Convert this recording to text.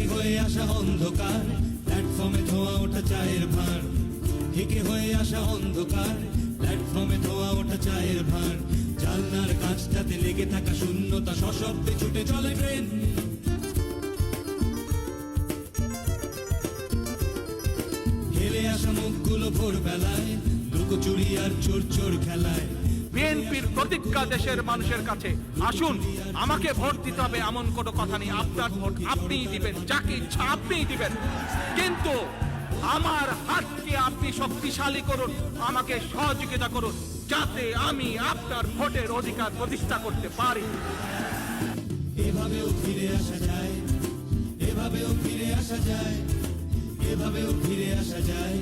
হয়ে আসা অন্ধকার। প্ল্যাটফর্মে ধোয়া ওঠা চায়ের ভার। হেঁকে হয়ে আসা অন্ধকার। প্ল্যাটফর্মে ধোয়া ওঠা চায়ের ভার। জানলার কাছটাতে লেগে থাকা শূন্যতা সশব্দে ছুটে চলে ট্রেন। হেলে আসা মুখগুলো ভোরবেলায়, লুকোচুরি আর চোর চোর খেলায়। বিএনপির প্রতিজ্ঞা দেশের মানুষের কাছে। আসুন, আমাকে ভোট দিতে হবে এমন কোনো কথা নেই। আপনার ভোট আপনিই দিবেন, যাকে ইচ্ছা আপনিই দিবেন। কিন্তু আমার হাতকে আপনি শক্তিশালী করুন, আমাকে সহযোগিতা করুন, যাতে আমি আপনার ভোটের অধিকার প্রতিষ্ঠা করতে পারি। এভাবেও ফিরে আসা যায়, এভাবেও ফিরে আসা যায়, এভাবেও ফিরে আসা যায়।